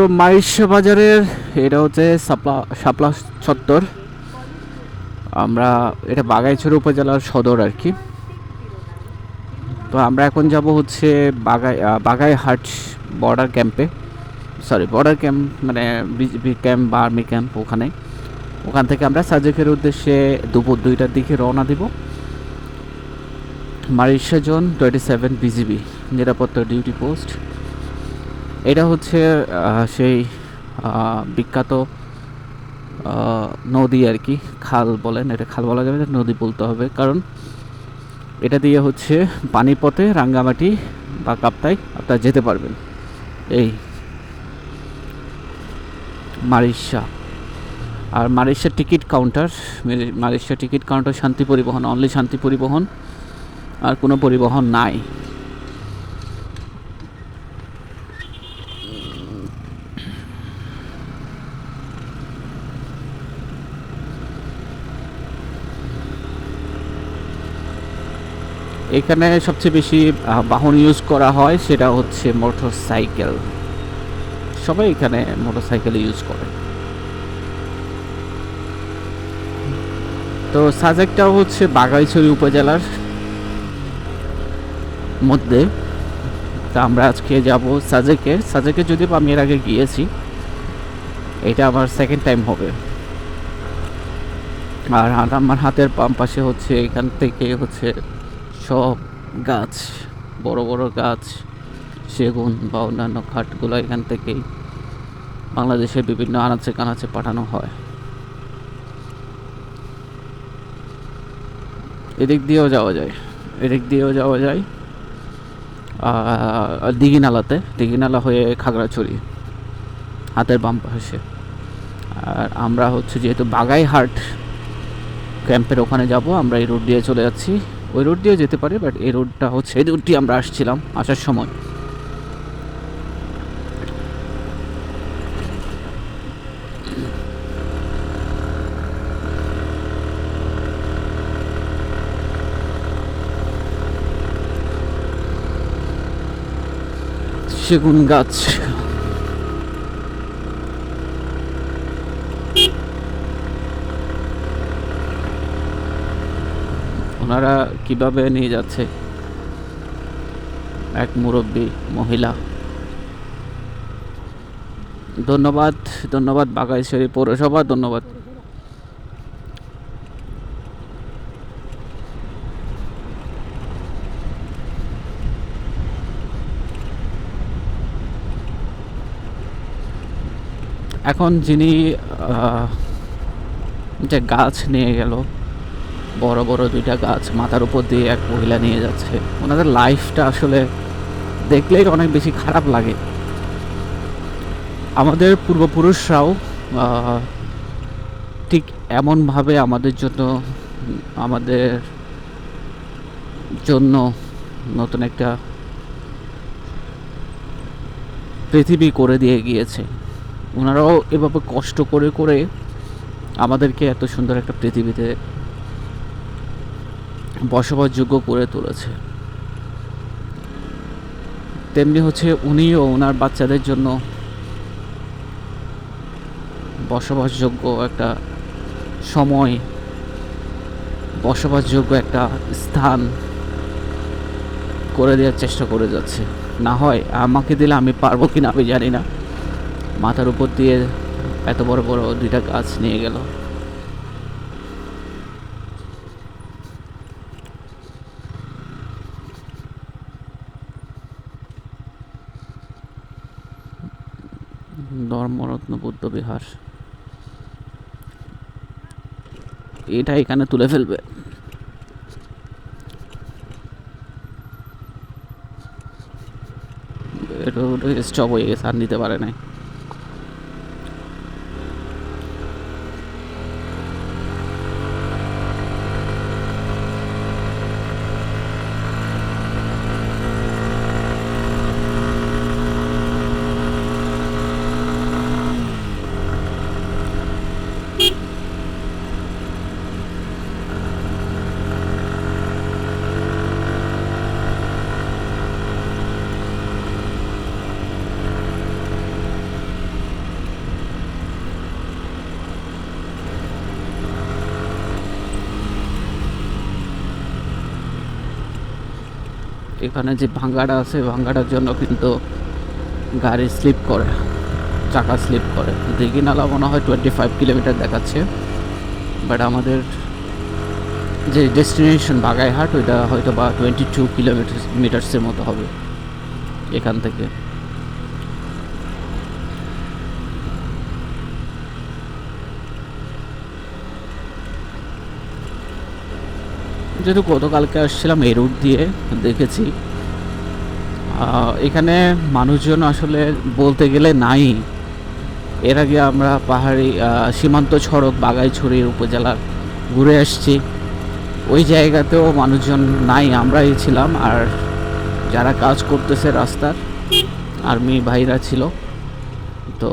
So Maisha বাজারের এটা হচ্ছে সাপলা শাপলা চত্বর আমরা এটা বাগাইছড়ি উপজেলার সদর আর কি। তো আমরা এখন যাব হচ্ছে বাগাই বাগাইহাট বর্ডার ক্যাম্পে সরি বর্ডার ক্যাম্প মানে বিজিবি ক্যাম্প বা আর্মি ক্যাম্প ওখানে। ওখান থেকে আমরা সাজেকের উদ্দেশ্যে দুপুর দুইটার দিকে রওনা দিব। Marishya zone twenty seven BGB নিরাপত্তা ডিউটি পোস্ট এটা হচ্ছে সেই বিখ্যাত নদী আর কি, খাল বলেন, এটা খাল বলা যাবে নদী বলতে হবে। কারণ এটা দিয়ে হচ্ছে পানিপথে রাঙ্গামাটি বা কাপ্তাই আপনারা যেতে পারবেন। এই মারিশা আর Marishya ticket counter Marishya ticket counter Shanti Paribahan only শান্তি পরিবহন, আর কোনো পরিবহন নাই। এখানে সবচেয়ে বেশি বাহন ইউজ করা হয় সেটা হচ্ছে মোটর সাইকেল সবাই এখানে মোটর সাইকেল ইউজ করে। তো সাজেকটা হচ্ছে বাগাইছড়ি উপজেলার মধ্যে। তা আমরা আজকে যাব সাজেকে সাজেকে যদি আমি এর আগে গিয়েছি, এটা আমার সেকেন্ড টাইম হবে। আর আমার হাতের বাম পাশে হচ্ছে এখান থেকে হচ্ছে সব গাছ, বড় বড় গাছ, সেগুন বা অন্যান্য খাটগুলো এখান থেকেই বাংলাদেশের বিভিন্ন আনাচে কানাচে পাঠানো হয়। এদিক দিয়েও যাওয়া যায়, এদিক দিয়েও যাওয়া যায় দিঘিনালাতে, দিঘিনালা হয়ে খাগড়াছড়ি, হাতের বাম পাশে। আর আমরা হচ্ছে যেহেতু বাগাইহাট ক্যাম্পের ওখানে যাব, আমরা এই রোড দিয়ে চলে যাচ্ছি। ওই রোড দিয়ে যেতে পারে বাট এই রোডটা হচ্ছে এই রোডটি আমরা আসছিলাম আসার সময়। সেগুন গাছ। ওনারা কীভাবে নিয়ে যাচ্ছে? এক মুরব্বী মহিলা। ধন্যবাদ ধন্যবাদ বাগাইশ্বরী পৌরসভা, ধন্যবাদ। এখন যিনি যে গাছ নিয়ে গেল বড় বড় দুইটা গাছ মাথার উপর দিয়ে এক মহিলা নিয়ে যাচ্ছে। ওনাদের লাইফটা আসলে দেখলেই অনেক বেশি খারাপ লাগে। আমাদের পূর্বপুরুষরাও ঠিক এমনভাবে আমাদের জন্য আমাদের জন্য নতুন একটা পৃথিবী করে দিয়ে গিয়েছে। ওনারাও এভাবে কষ্ট করে করে আমাদেরকে এত সুন্দর একটা পৃথিবীতে বসবাসযোগ্য করে তুলেছে। তেমনি হচ্ছে উনিও ওনার বাচ্চাদের জন্য বসবাসযোগ্য একটা সময়, বসবাসযোগ্য একটা স্থান করে দেওয়ার চেষ্টা করে যাচ্ছে। না হয় আমাকে দিলে আমি পারব কিনা আমি জানি না। মাথার উপর দিয়ে এত বড় বড় দুইটা গাছ নিয়ে গেল। ধর্মরত্ন বুদ্ধ বিহার। এটা এখানে তুলে ফেলবে। এটা স্টপ হয়ে গেছে, আর নিতে পারে নাই। এখানে যে ভাঙ্গাটা আছে ভাঙ্গাটার জন্য কিন্তু গাড়ি স্লিপ করে, চাকা স্লিপ করে। দিঘি নালা মনে হয় টোয়েন্টি ফাইভ কিলোমিটার দেখাচ্ছে। বাট আমাদের যে ডেস্টিনেশন বাগাইহাট, ওইটা হয়তো বা টোয়েন্টি টু কিলোমিটার মিটার্সের মতো হবে এখান থেকে। যেহেতু গতকালকে আসছিলাম এই রুট দিয়ে দেখেছি। এখানে মানুষজন আসলে বলতে গেলে নাই। এর আগে আমরা পাহাড়ি সীমান্ত সড়ক বাগাইছড়ির উপজেলার ঘুরে আসছি। ওই জায়গাতেও মানুষজন নাই, আমরাই ছিলাম। আর যারা কাজ করতেছে রাস্তার আর্মি ভাইরা ছিল। তো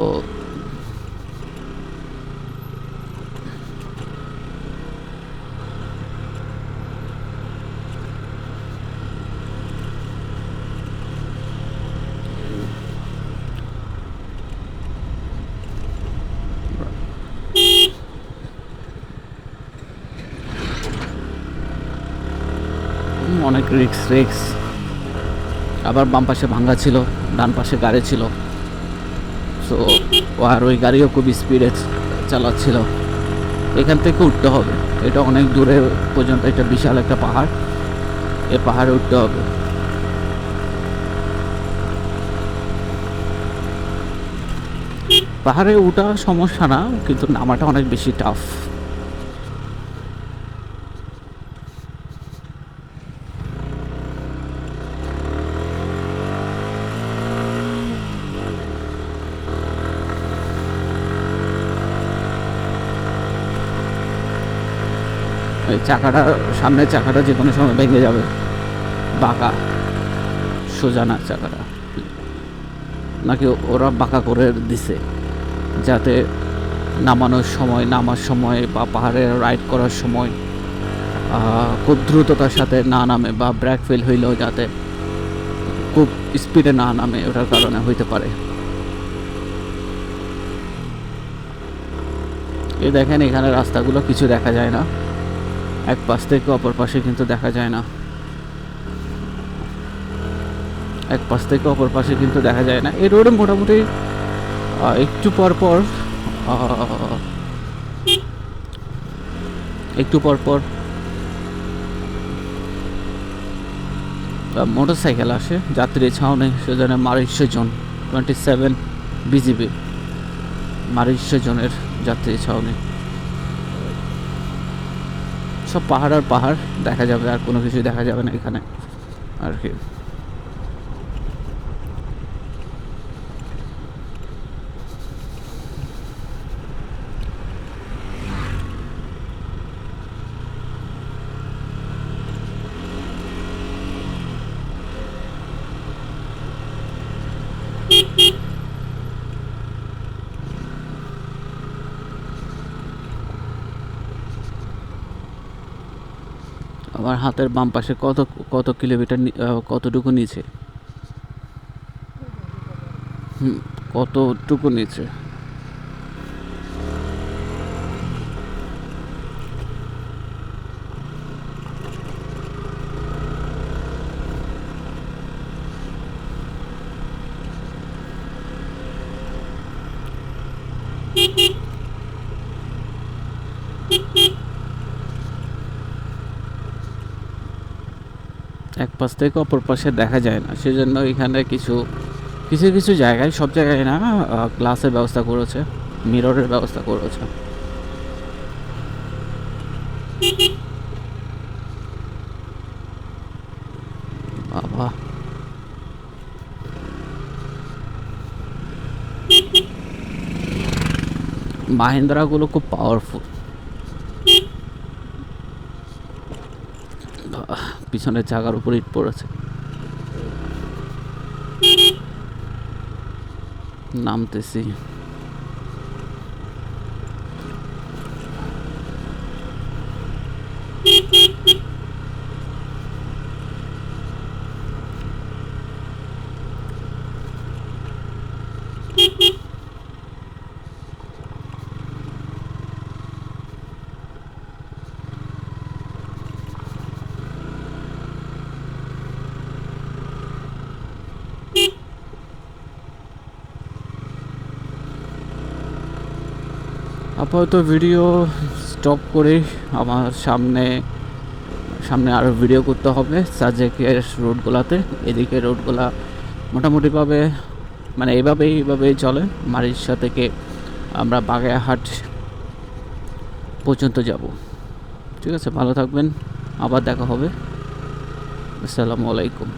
অনেক রিক্স রিক্স। আবার বাম পাশে ভাঙ্গা ছিল, ডান পাশে গাড়ি ছিল। সো আর ওই গাড়িও খুব স্পিডে চালাচ্ছিল। এখান থেকে উঠতে হবে। এটা অনেক দূরে পর্যন্ত, এটা বিশাল একটা পাহাড়। এ পাহাড়ে উঠতে হবে। পাহাড়ে ওঠা সমস্যা না, কিন্তু নামাটা অনেক বেশি টাফ এই চাকাটা, সামনের চাকাটা যে কোনো সময় ভেঙে যাবে। বাঁকা সোজা না চাকাটা। নাকি ওরা বাঁকা করে দিছে, যাতে নামানোর সময়, নামার সময় বা পাহাড়ে রাইড করার সময় খুব দ্রুততার সাথে না নামে বা ব্রেক ফেল হইলেও যাতে খুব স্পিডে না নামে, ওটার কারণে হইতে পারে। এই দেখেন, এখানে রাস্তাগুলো কিছু দেখা যায় না। এক পাশ থেকে অপর পাশে কিন্তু দেখা যায় না। এক পাশ থেকে অপর পাশে কিন্তু দেখা যায় না। এই রোডে মোটামুটি একটু পর পর একটু পর পর মোটর সাইকেল আসে। যাত্রী ছাউনি, সেজন্য Marishya zone twenty seven BGB Marishya জনের যাত্রী ছাউনি। সব পাহাড় আর পাহাড় দেখা যাবে, আর কোনো কিছু দেখা যাবে না এখানে। আর কি। আমার হাতের বাম পাশে কত কত কিলোমিটার নি- আহ, কতটুকু নিচে? হুম, কতটুকু এক পাশ থেকে অপর পাশে দেখা যায় না। সেজন্য এখানে কিছু কিছু কিছু জায়গায়, সব জায়গায় না গ্লাসের ব্যবস্থা করেছে মিররের ব্যবস্থা করেছে। বাবা। মাহিন্দ্রাগুলো খুব পাওয়ারফুল পিছনের চাকার উপর ইট পড়েছে। নামতেছি। আপাতত ভিডিও স্টপ করে আমার সামনে সামনে আরও ভিডিও করতে হবে সাজেকের রোডগুলোতে। এদিকে রোডগুলা মোটামুটিভাবে মানে এভাবেই এইভাবেই চলে। মারিসা থেকে আমরা বাগেরহাট পর্যন্ত যাব। ঠিক আছে, ভালো থাকবেন। আবার দেখা হবে। আসসালামু আলাইকুম।